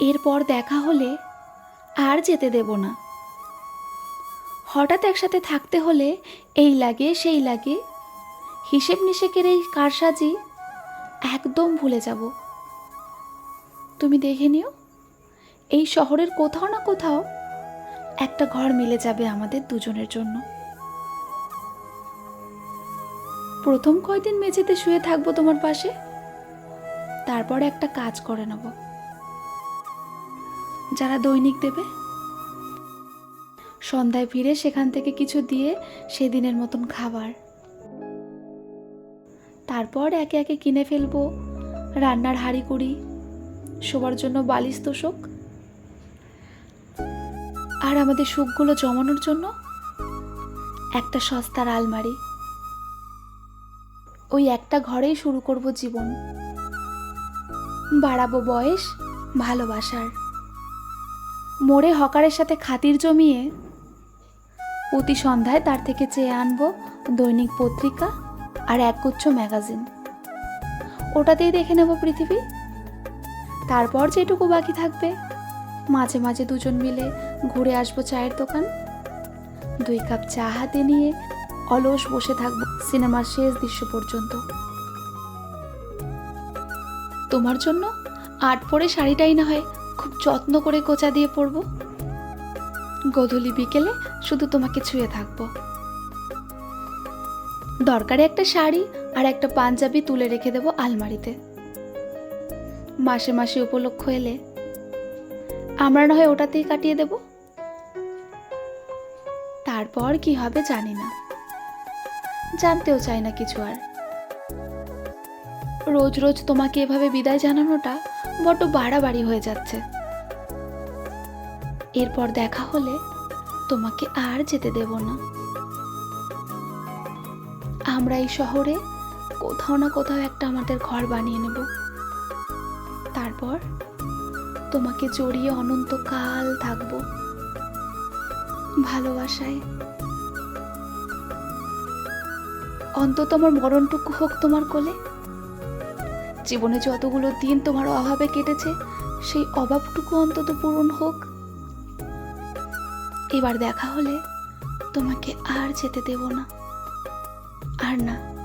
এরপর দেখা হলে আর যেতে দেব না। হঠাৎ একসাথে থাকতে হলে এই লাগে, সেই লাগে, হিসেব নিষেকের এই কারসাজি একদম ভুলে যাব। তুমি দেখে নিও, এই শহরের কোথাও না কোথাও একটা ঘর মিলে যাবে আমাদের দুজনের জন্য। প্রথম কয়দিন মেঝেতে শুয়ে থাকব তোমার পাশে, তারপর একটা কাজ করে নেব। যারা দৈনিক দেবে। সন্ধ্যায় ফিরে সেখান থেকে কিছু দিয়ে সেদিনের মতন খাবার। তারপর একে একে কিনে ফেলব, রান্নার হাঁড়ি কুড়ি শোবার জন্য বালিশ তোষক। আর আমাদের সুখগুলো জমানোর জন্য একটা সস্তার আলমারি। ওই একটা ঘরেই শুরু করব জীবন। বাড়াবো বয়স, ভালোবাসার। মোড়ে হকারের সাথে খাতির জমিয়ে প্রতি সন্ধ্যায় তার থেকে চেয়ে আনব দৈনিক পত্রিকা আর একগুচ্ছ ম্যাগাজিন। ওটাতেই দেখে নেব পৃথিবী। তারপর যেটুকু বাকি থাকবে। মাঝে মাঝে দুজন মিলে ঘুরে আসব চায়ের দোকান। দুই কাপ চা হাতে নিয়ে অলস বসে থাকব সিনেমার শেষ দৃশ্য পর্যন্ত। তোমার জন্য আট পরে শাড়িটাই না হয় খুব যত্ন করে কোচা দিয়ে পরবো গধূলি বিকেলে শুধু তোমাকে ছুঁয়ে থাকব। দরকারে একটা শাড়ি আর একটা পাঞ্জাবি তুলে রেখে দেবো আলমারিতে। মাসে মাসে উপলক্ষ এলে আমরা না হয় ওটাতেই কাটিয়ে দেব। তারপর কি হবে জানি না। জানতেও চাই না কিছু আর। রোজ রোজ তোমাকে এভাবে বিদায় জানানোটা বড্ড বাড়াবাড়ি হয়ে যাচ্ছে। এরপর দেখা হলে তোমাকে আর যেতে দেব না। আমরা এই শহরে কোথাও না কোথাও একটা আমাদের ঘর বানিয়ে নেব। তারপর তোমাকে জড়িয়ে অনন্তকাল থাকব। ভালোবাসায়। অন্তত আমার মরণটুকু হোক তোমার কোলে। জীবনে যতগুলো দিন তোমার অভাবে কেটেছে, সেই অভাবটুকু অন্তত পূরণ হোক। এবার দেখা হলে তোমাকে আর যেতে দেব না। আর না